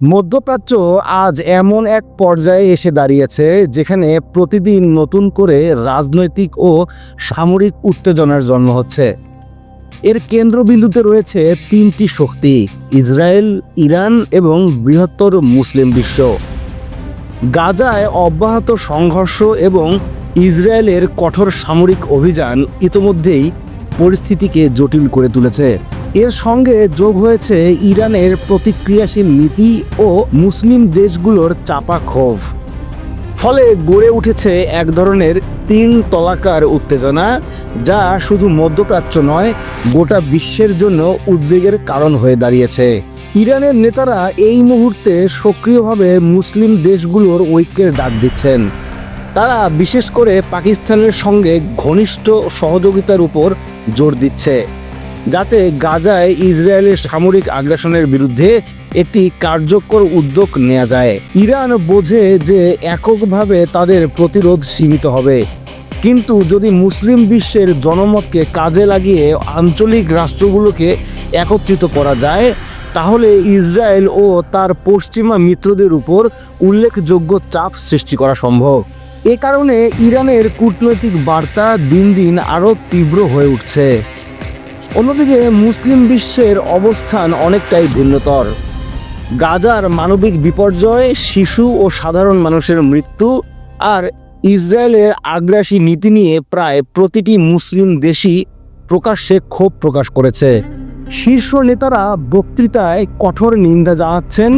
মধ্যপ্রাচ্য আজ এমন এক পর্যায়ে এসে দাঁড়িয়েছে যেখানে প্রতিদিন নতুন করে রাজনৈতিক ও সামরিক উত্তেজনার জন্ম হচ্ছে। এর কেন্দ্রবিন্দুতে রয়েছে তিনটি শক্তি, ইসরায়েল, ইরান এবং বৃহত্তর মুসলিম বিশ্ব। গাজায় অব্যাহত সংঘর্ষ এবং ইসরায়েলের কঠোর সামরিক অভিযান ইতোমধ্যেই পরিস্থিতিকে জটিল করে তুলেছে। এর সঙ্গে যোগ হয়েছে ইরানের প্রতিক্রিয়াশীল নীতি ও মুসলিম দেশগুলোর চাপা ক্ষোভ। ফলে গড়ে উঠেছে এক ধরনের তিন তলাকার উত্তেজনা, যা শুধু মধ্যপ্রাচ্য নয়, গোটা বিশ্বের জন্য উদ্বেগের কারণ হয়ে দাঁড়িয়েছে। ইরানের নেতারা এই মুহূর্তে সক্রিয়ভাবে মুসলিম দেশগুলোর ঐক্যের ডাক দিচ্ছেন। তারা বিশেষ করে পাকিস্তানের সঙ্গে ঘনিষ্ঠ সহযোগিতার উপর জোর দিচ্ছে। যাতে গাজায় ইসরায়েলের সামরিক আগ্রাসনের বিরুদ্ধে একটি কার্যকর উদ্যোগ নেওয়া যায়। ইরান বোঝে যে এককভাবে তাদের প্রতিরোধ সীমিত হবে। কিন্তু যদি মুসলিম বিশ্বের জনমতকে কাজে লাগিয়ে আঞ্চলিক রাষ্ট্রগুলোকে একত্রিত করা যায়, তাহলে ইসরায়েল ও তার পশ্চিমা মিত্রদের উপর উল্লেখযোগ্য চাপ সৃষ্টি করা সম্ভব। এ কারণে ইরানের কূটনৈতিক বার্তা দিন দিন আরও তীব্র হয়ে উঠছে। অন্যদিকে মুসলিম বিশ্বের অবস্থান অনেকটাই ভিন্নতর। গাজার মানবিক বিপর্যয়, শিশু ও সাধারণ মানুষের মৃত্যু আর ইসরায়েলের আগ্রাসী নীতি নিয়ে প্রায় প্রতিটি মুসলিম দেশই প্রকাশ্যে ক্ষোভ প্রকাশ করেছে। শীর্ষ নেতারা বক্তৃতায় কঠোর নিন্দা জানাচ্ছেন,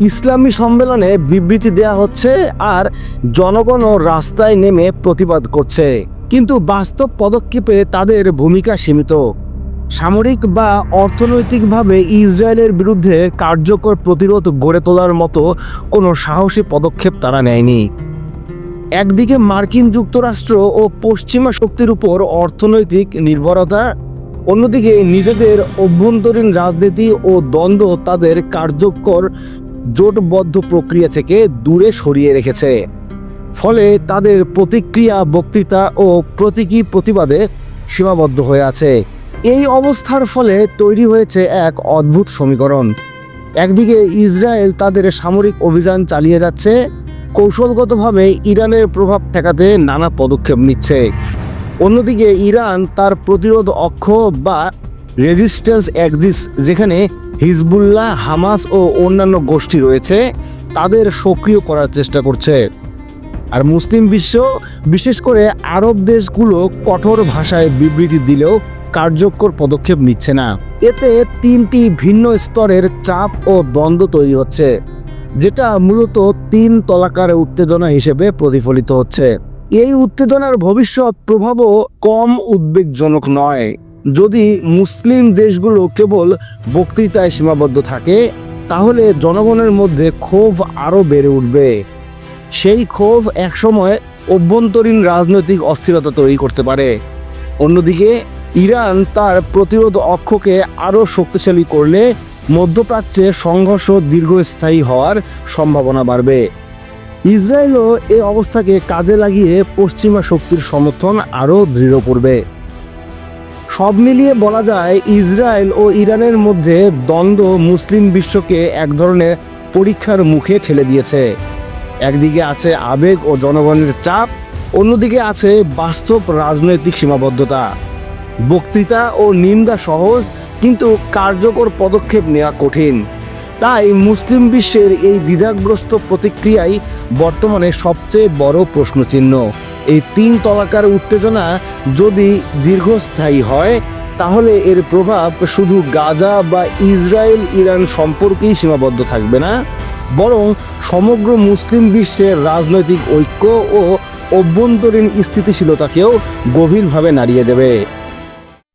ইসলামী সম্মেলনে বিবৃতি দেয়া হচ্ছে আর জনগণও রাস্তায় নেমে প্রতিবাদ করছে। কিন্তু বাস্তব পদক্ষেপে তাদের ভূমিকা সীমিত। সামরিক বা অর্থনৈতিকভাবে ইসরায়েলের বিরুদ্ধে কার্যকর প্রতিরোধ গড়ে তোলার মতো কোনো সাহসী পদক্ষেপ তারা নেয়নি। একদিকে মার্কিন যুক্তরাষ্ট্র ও পশ্চিমা শক্তির উপর অর্থনৈতিক নির্ভরতা, অন্যদিকে নিজেদের অভ্যন্তরীণ রাজনীতি ও দ্বন্দ্ব তাদের কার্যকর জোটবদ্ধ প্রক্রিয়া থেকে দূরে সরিয়ে রেখেছে। ফলে তাদের প্রতিক্রিয়া, বক্তৃতা ও প্রতীকী প্রতিবাদে সীমাবদ্ধ হয়ে আছে। এই অবস্থার ফলে তৈরি হয়েছে এক অদ্ভুত সমীকরণ। একদিকে ইসরায়েল তাদের সামরিক অভিযান চালিয়ে যাচ্ছে, কৌশলগতভাবে ইরানের প্রভাব ঠেকাতে নানা পদক্ষেপ নিচ্ছে। অন্যদিকে ইরান তার প্রতিরোধ অক্ষ বা রেজিস্ট্যান্স অ্যাক্সিস যেখানে হিজবুল্লাহ, হামাস ও অন্যান্য গোষ্ঠী রয়েছে, তাদের সক্রিয় করার চেষ্টা করছে। আর মুসলিম বিশ্ব, বিশেষ করে আরব দেশগুলো কঠোর ভাষায় বিবৃতি দিলেও কার্যকর পদক্ষেপ নিচ্ছে না। এতে তিনটি ভিন্ন স্তরের চাপ ও দ্বন্দ্ব তৈরি হচ্ছে, যেটা মূলত তিন তলাকার উত্তেজনা হিসেবে প্রতিফলিত হচ্ছে। এই উত্তেজনার ভবিষ্যৎ প্রভাবও কম উদ্বেগজনক নয়। যদি মুসলিম দেশগুলো কেবল বক্তৃতায় সীমাবদ্ধ থাকে, তাহলে জনগণের মধ্যে ক্ষোভ আরও বেড়ে উঠবে। সেই ক্ষোভ একসময় অভ্যন্তরীণ রাজনৈতিক অস্থিরতা তৈরি করতে পারে। অন্যদিকে ইরান তার প্রতিরোধ অক্ষকে আরও শক্তিশালী করলে মধ্যপ্রাচ্যে সংঘর্ষ দীর্ঘস্থায়ী হওয়ার সম্ভাবনা বাড়বে। ইসরায়েলও এ অবস্থাকে কাজে লাগিয়ে পশ্চিমা শক্তির সমর্থন আরও দৃঢ় করবে। সব মিলিয়ে বলা যায়, ইসরায়েল ও ইরানের মধ্যে দ্বন্দ্ব মুসলিম বিশ্বকে এক ধরনের পরীক্ষার মুখে ঠেলে দিয়েছে। একদিকে আছে আবেগ ও জনগণের চাপ, অন্যদিকে আছে বাস্তব রাজনৈতিক সীমাবদ্ধতা। বক্তৃতা ও নিন্দা সহজ, কিন্তু কার্যকর পদক্ষেপ নেওয়া কঠিন। তাই মুসলিম বিশ্বের এই দ্বিধাগ্রস্ত প্রতিক্রিয়াই বর্তমানে সবচেয়ে বড় প্রশ্নচিহ্ন। এই তিন তলাকার উত্তেজনা যদি দীর্ঘস্থায়ী হয়, তাহলে এর প্রভাব শুধু গাজা বা ইসরায়েল ইরান সম্পর্কেই সীমাবদ্ধ থাকবে না, বরং সমগ্র মুসলিম বিশ্বের রাজনৈতিক ঐক্য ও অভ্যন্তরীণ স্থিতিশীলতাকেও গভীরভাবে নাড়িয়ে দেবে।